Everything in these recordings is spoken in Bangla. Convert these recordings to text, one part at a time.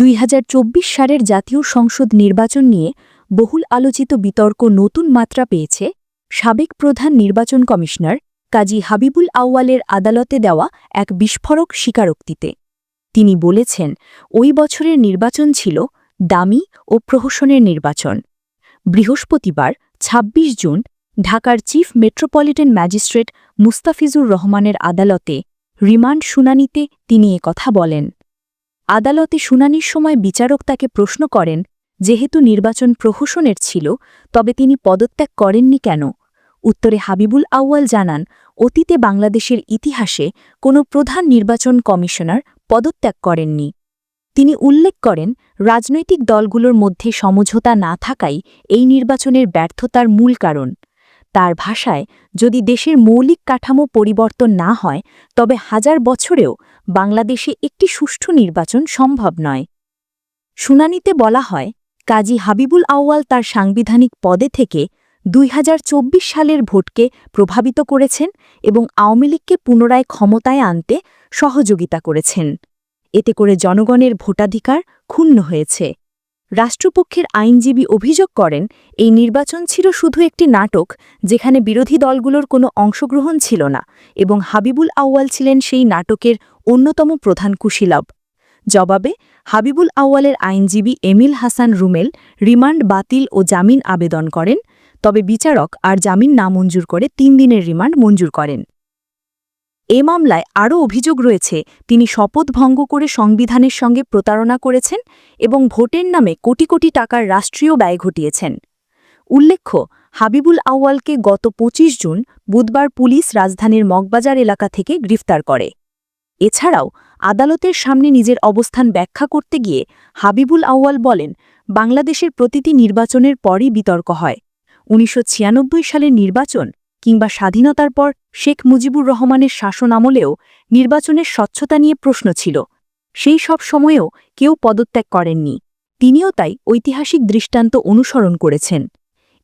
দুই হাজার চব্বিশ সালের জাতীয় সংসদ নির্বাচন নিয়ে বহুল আলোচিত বিতর্ক নতুন মাত্রা পেয়েছে সাবেক প্রধান নির্বাচন কমিশনার কাজী হাবিবুল আউয়ালের আদালতে দেওয়া এক বিস্ফোরক স্বীকারোক্তিতে। তিনি বলেছেন, ওই বছরের নির্বাচন ছিল দামি ও প্রহসনের নির্বাচন। বৃহস্পতিবার ২৬ জুন, ঢাকার চিফ মেট্রোপলিটন ম্যাজিস্ট্রেট মুস্তাফিজুর রহমানের আদালতে রিমান্ড শুনানিতে তিনি কথা বলেন। আদালতে শুনানির সময় বিচারক তাকে প্রশ্ন করেন, যেহেতু নির্বাচন প্রহসনের ছিল, তবে তিনি পদত্যাগ করেননি কেন? উত্তরে হাবিবুল আউয়াল জানান, অতীতে বাংলাদেশের ইতিহাসে কোনো প্রধান নির্বাচন কমিশনার পদত্যাগ করেননি। তিনি উল্লেখ করেন, রাজনৈতিক দলগুলোর মধ্যে সমঝোতা না থাকাই এই নির্বাচনের ব্যর্থতার মূল কারণ। তার ভাষায় যদি দেশের মৌলিক কাঠামো পরিবর্তন না হয়, তবে হাজার বছরেও বাংলাদেশে একটি সুষ্ঠু নির্বাচন সম্ভব নয়। শুনানিতে বলা হয়, কাজী হাবিবুল আউয়াল তার সাংবিধানিক পদে থেকে দুই হাজার চব্বিশ সালের ভোটকে প্রভাবিত করেছেন এবং আওয়ামী লীগকে পুনরায় ক্ষমতায় আনতে সহযোগিতা করেছেন। এতে করে জনগণের ভোটাধিকার ক্ষুণ্ণ হয়েছে। রাষ্ট্রপক্ষের আইনজীবী অভিযোগ করেন, এই নির্বাচন ছিল শুধু একটি নাটক, যেখানে বিরোধী দলগুলোর কোনো অংশগ্রহণ ছিল না, এবং হাবিবুল আউয়াল ছিলেন সেই নাটকের অন্যতম প্রধান কুশীলব। জবাবে, হাবিবুল আউয়ালের আইনজীবী এমিল হাসান রুমেল রিমান্ড বাতিল ও জামিন আবেদন করেন, তবে বিচারক আর জামিন নামঞ্জুর করে তিন দিনের রিমান্ড মঞ্জুর করেন। এ মামলায় আরও অভিযোগ রয়েছে, তিনি শপথ ভঙ্গ করে সংবিধানের সঙ্গে প্রতারণা করেছেন এবং ভোটের নামে কোটি কোটি টাকার রাষ্ট্রীয় ব্যয় ঘটিয়েছেন। উল্লেখ্য, হাবিবুল আউয়ালকে গত ২৫ জুন বুধবার পুলিশ রাজধানীর মগবাজার এলাকা থেকে গ্রেফতার করে। এছাড়াও, আদালতের সামনে নিজের অবস্থান ব্যাখ্যা করতে গিয়ে হাবিবুল আউয়াল বলেন, বাংলাদেশের প্রতিটি নির্বাচনের পরই বিতর্ক হয়। উনিশশো ছিয়ানব্বই সালের নির্বাচন কিংবা স্বাধীনতার পর শেখ মুজিবুর রহমানের শাসন আমলেও নির্বাচনের স্বচ্ছতা নিয়ে প্রশ্ন ছিল। সেই সব সময়েও কেউ পদত্যাগ করেননি। তিনিও তাই ঐতিহাসিক দৃষ্টান্ত অনুসরণ করেছেন।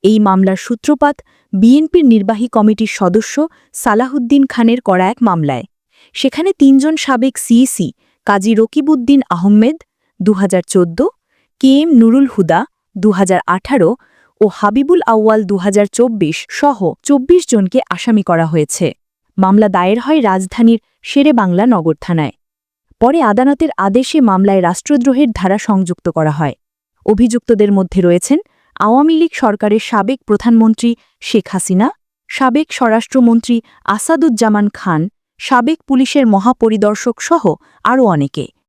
এই মামলার সূত্রপাত বিএনপির নির্বাহী কমিটির সদস্য সালাহুদ্দিন খানের করা এক মামলায়। সেখানে তিনজন সাবেক সিইসি কাজী রকিবউদ্দিন আহমেদ দু কে এম নুরুল হুদা দু হাজার আঠারো ও হাবিবুল আউয়াল দু হাজার চব্বিশ সহ ২৪ জনকে আসামি করা হয়েছে। মামলা দায়ের হয় রাজধানীর শেরে বাংলা নগর থানায় পরে আদালতের আদেশে মামলায় রাষ্ট্রদ্রোহের ধারা সংযুক্ত করা হয়। অভিযুক্তদের মধ্যে রয়েছেন আওয়ামী লীগ সরকারের সাবেক প্রধানমন্ত্রী শেখ হাসিনা, সাবেক স্বরাষ্ট্রমন্ত্রী আসাদুজ্জামান খান, সাবেক পুলিশের মহাপরিদর্শক সহ আরও অনেকে।